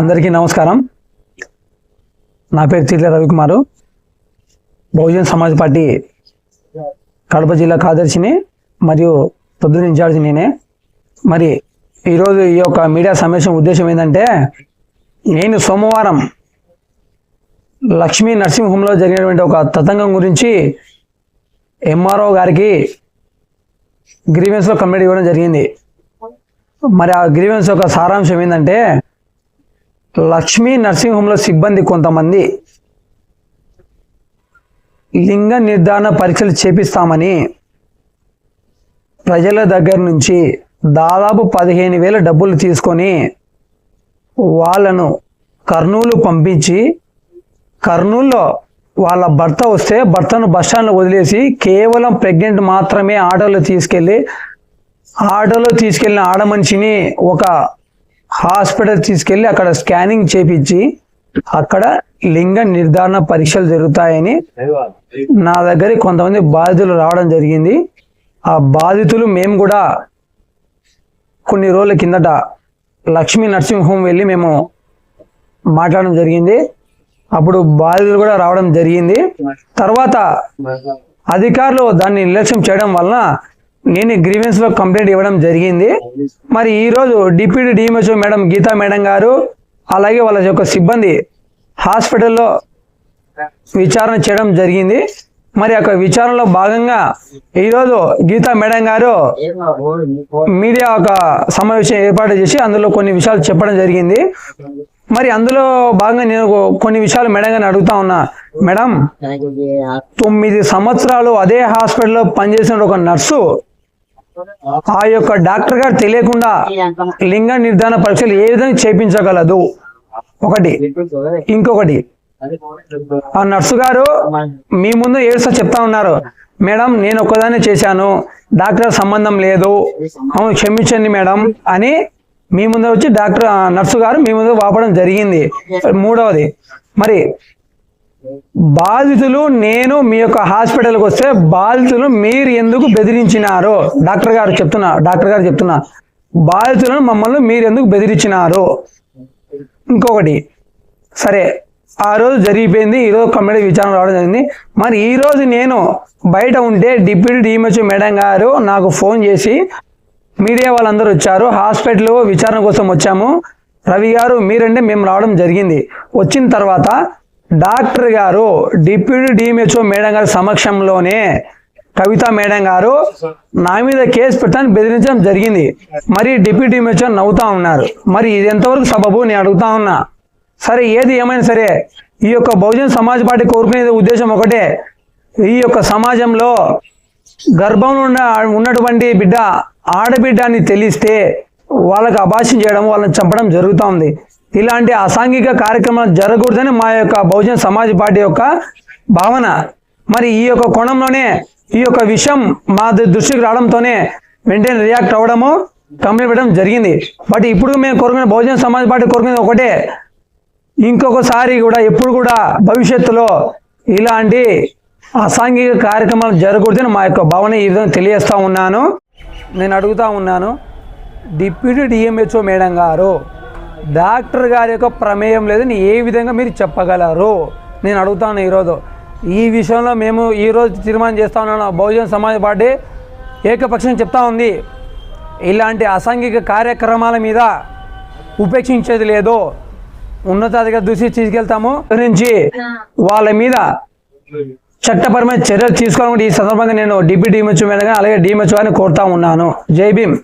అందరికీ నమస్కారం. నా పేరు తీర్ల రవికుమారు. బహుజన్ సమాజ్ పార్టీ కడప జిల్లా కార్యదర్శిని మరియు పొద్దున ఇన్ఛార్జి నేనే. మరి ఈరోజు ఈ యొక్క మీడియా సమావేశం ఉద్దేశం ఏంటంటే నేను సోమవారం లక్ష్మీ నరసింహంలో జరిగినటువంటి ఒక తతంగం గురించి ఎంఆర్ఓ గారికి గ్రీవెన్స్లో కంప్లైంట్ ఇవ్వడం జరిగింది. మరి ఆ గ్రీవెన్స్ యొక్క సారాంశం ఏంటంటే లక్ష్మీ నర్సింగ్ హోమ్లో సిబ్బంది కొంతమంది. లింగ నిర్ధారణ పరీక్షలు చేపిస్తామని ప్రజల దగ్గర నుంచి దాదాపు పదిహేను వేల డబ్బులు తీసుకొని వాళ్ళను కర్నూలు పంపించి కర్నూలులో వాళ్ళ భర్త వస్తే భర్తను బస్టాండ్లో వదిలేసి కేవలం ప్రెగ్నెంట్ మాత్రమే ఆటోలో తీసుకెళ్ళి ఆటోలో తీసుకెళ్ళిన ఆడ మనిషిని ఒక హాస్పిటల్ తీసుకెళ్ళి అక్కడ స్కానింగ్ చేపించి అక్కడ లింగ నిర్ధారణ పరీక్షలు జరుగుతాయని నా దగ్గర కొంతమంది బాధితులు రావడం జరిగింది. ఆ బాధితులు మేము కూడా కొన్ని రోజుల కిందట లక్ష్మీ నరసింహం వెళ్ళి మేము మాట్లాడడం జరిగింది. అప్పుడు బాధితులు కూడా రావడం జరిగింది. తర్వాత అధికారులు దాన్ని నిర్లక్ష్యం చేయడం వలన నేను గ్రీవెన్స్లో కంప్లైంట్ ఇవ్వడం జరిగింది. మరి ఈ రోజు deputy DMHO madam Geeta madam గారు అలాగే వాళ్ళ యొక్క సిబ్బంది హాస్పిటల్లో విచారణ చేయడం జరిగింది. మరి యొక్క విచారణలో భాగంగా ఈరోజు గీతా మేడం గారు మీడియా ఒక సమావేశం ఏర్పాటు చేసి అందులో కొన్ని విషయాలు చెప్పడం జరిగింది. మరి అందులో భాగంగా నేను కొన్ని విషయాలు మేడం గారిని అడుగుతా ఉన్నా. మేడం తొమ్మిది సంవత్సరాలు అదే హాస్పిటల్లో పనిచేసిన ఒక నర్సు ఆ యొక్క డాక్టర్ గారు తెలియకుండా లింగ నిర్ధారణ పరీక్షలు ఏ విధంగా చేపించగలదు? ఒకటి. ఇంకొకటి. ఆ నర్సు గారు మీ ముందు ఏడుస్తా చెప్తా ఉన్నారు? మేడం నేను ఒక్కదాన్ని చేశాను. డాక్టర్ సంబంధం లేదు. అవును క్షమించండి మేడం అని మీ ముందు వచ్చి డాక్టర్ నర్సు గారు మీ ముందు వాపడం జరిగింది. మూడవది మరి బాధితులు నేను మీ యొక్క హాస్పిటల్కి వస్తే బాధితులు మీరు ఎందుకు బెదిరించినారు? డాక్టర్ గారు చెప్తున్నా డాక్టర్ గారు చెప్తున్నా. బాధితులను మమ్మల్ని మీరు ఎందుకు బెదిరించినారు? ఇంకొకటి సరే ఆ రోజు జరిగిపోయింది ఈరోజు కమిటీ విచారణ రావడం జరిగింది. మరి ఈరోజు నేను బయట ఉంటే డిప్యూటీ డిఎంహెచ్ఓ మేడం గారు నాకు ఫోన్ చేసి మీడియా వాళ్ళందరూ వచ్చారు. హాస్పిటల్ విచారణ కోసం వచ్చాము. రవి గారు మీరంటే మేము రావడం జరిగింది. వచ్చిన తర్వాత డాక్టర్ గారు డిప్యూటీ డిఎంహెచ్ఓ మేడం గారి సమక్షంలోనే కవిత మేడం గారు నా మీద కేసు పెట్టడానికి బెదిరించడం జరిగింది. మరి డిప్యూటీ డిఎంహెచ్ఓ నవ్వుతా ఉన్నారు. మరి ఇది ఎంతవరకు సబబు నేను అడుగుతా ఉన్నా. సరే ఏది ఏమైనా సరే ఈ యొక్క బహుజన సమాజ్ పార్టీ కోరుకునే ఉద్దేశం ఒకటే. ఈ యొక్క సమాజంలో గర్భంలో ఉన్న ఉన్నటువంటి బిడ్డ ఆడబిడ్డ అని తెలిస్తే వాళ్ళకి అభాషం చేయడం వాళ్ళని చంపడం జరుగుతూ ఉంది. ఇలాంటి అసాంఘిక కార్యక్రమాలు జరగకూడదని మా యొక్క బహుజన సమాజ్ పార్టీ యొక్క భావన. మరి ఈ యొక్క కోణంలోనే ఈ యొక్క విషయం మా ద- దృష్టికి రావడంతోనే వెంటనే రియాక్ట్ అవ్వడము కంప్లైంట్ పెట్టడం జరిగింది. బట్ ఇప్పుడు మేము కోరుకునే బహుజన సమాజ్ పార్టీ కోరుకునేది ఒకటే. ఇంకొకసారి కూడా ఎప్పుడు కూడా భవిష్యత్తులో ఇలాంటి అసాంఘిక కార్యక్రమాలు జరగకూడదని మా యొక్క భావన ఈ విధంగా తెలియజేస్తూ ఉన్నాను. నేను అడుగుతూ ఉన్నాను. డిప్యూటీ డిఎంహెచ్ఓ మేడం గారు డాక్టర్ గారి యొక్క ప్రమేయం లేదని ఏ విధంగా మీరు చెప్పగలరు నేను అడుగుతాను ఈరోజు. ఈ విషయంలో మేము ఈరోజు తీర్మానం చేస్తా ఉన్నాను. బహుజన సమాజ్ పార్టీ ఏకపక్షం చెప్తా ఉంది. ఇలాంటి అసాంఘిక కార్యక్రమాల మీద ఉపేక్షించేది లేదు. ఉన్నతాధికారి దృష్టి తీసుకెళ్తాము. గురించి వాళ్ళ మీద చట్టపరమైన చర్యలు తీసుకోవాలని ఈ సందర్భంగా నేను డిప్యూటీ డిఎంహెచ్ మీద అలాగే డిఎంహెచ్ గారిని కోరుతా ఉన్నాను. జై భీమ్.